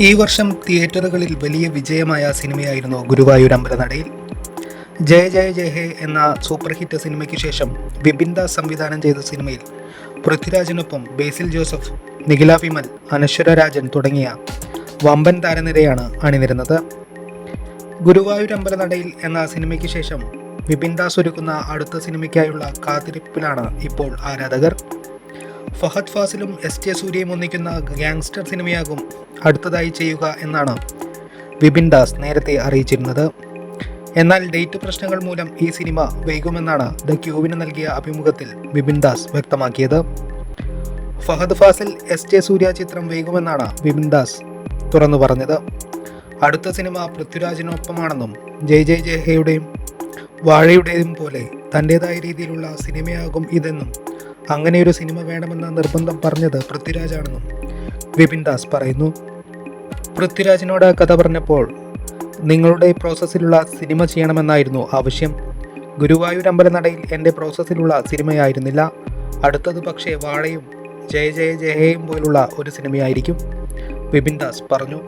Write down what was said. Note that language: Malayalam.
ഈ വർഷം തിയേറ്ററുകളിൽ വലിയ വിജയമായ സിനിമയായിരുന്നു ഗുരുവായൂർ അമ്പലനടയിൽ. ജയ ജയ ജയ ഹേ എന്ന സൂപ്പർ ഹിറ്റ് സിനിമയ്ക്ക് ശേഷം വിപിൻ ദാസ് സംവിധാനം ചെയ്ത സിനിമയിൽ പൃഥ്വിരാജിനൊപ്പം ബേസിൽ ജോസഫ് നിഖില വിമൽ അനശ്വര രാജൻ തുടങ്ങിയ വമ്പൻ താരനിരയാണ് അണിനിരുന്നത്. ഗുരുവായൂർ അമ്പലനടയിൽ എന്ന സിനിമയ്ക്ക് ശേഷം വിപിൻ ദാസ് ഒരുക്കുന്ന അടുത്ത സിനിമയ്ക്കായുള്ള കാത്തിരിപ്പിലാണ് ഇപ്പോൾ ആരാധകർ. ഫഹദ് ഫാസിലും എസ് ജെ സൂര്യയും ഒന്നിക്കുന്ന ഗാങ്സ്റ്റർ സിനിമയാകും അടുത്തതായി ചെയ്യുക എന്നാണ് വിപിൻ ദാസ് നേരത്തെ അറിയിച്ചിരുന്നത്. എന്നാൽ ഡേറ്റ് പ്രശ്നങ്ങൾ മൂലം ഈ സിനിമ വൈകുമെന്നാണ് ദ ക്യൂവിന് നൽകിയ അഭിമുഖത്തിൽ വിപിൻ ദാസ് വ്യക്തമാക്കിയത്. ഫഹദ് ഫാസിൽ എസ് ജെ സൂര്യ ചിത്രം വൈകുമെന്നാണ് വിപിൻ ദാസ് തുറന്നു പറഞ്ഞത്. അടുത്ത സിനിമ പൃഥ്വിരാജിനൊപ്പമാണെന്നും ജയ് ജയ് ജയഹയുടെയും വാഴയുടേതും പോലെ തന്റേതായ രീതിയിലുള്ള സിനിമയാകും ഇതെന്നും അങ്ങനെയൊരു സിനിമ വേണമെന്ന നിർബന്ധം പറഞ്ഞത് പൃഥ്വിരാജാണെന്നും വിപിൻ ദാസ് പറയുന്നു. പൃഥ്വിരാജിനോട് കഥ പറഞ്ഞപ്പോൾ നിങ്ങളുടെ പ്രോസസ്സിലുള്ള സിനിമ ചെയ്യണമെന്നായിരുന്നു ആവശ്യം. ഗുരുവായൂർ അമ്പലനടയിൽ എന്റെ പ്രോസസ്സിലുള്ള സിനിമയായിരുന്നില്ല. അടുത്തത് പക്ഷേ വാളയും ജയ ജയ ജയയും പോലുള്ള ഒരു സിനിമയായിരിക്കും വിപിൻ ദാസ് പറഞ്ഞു.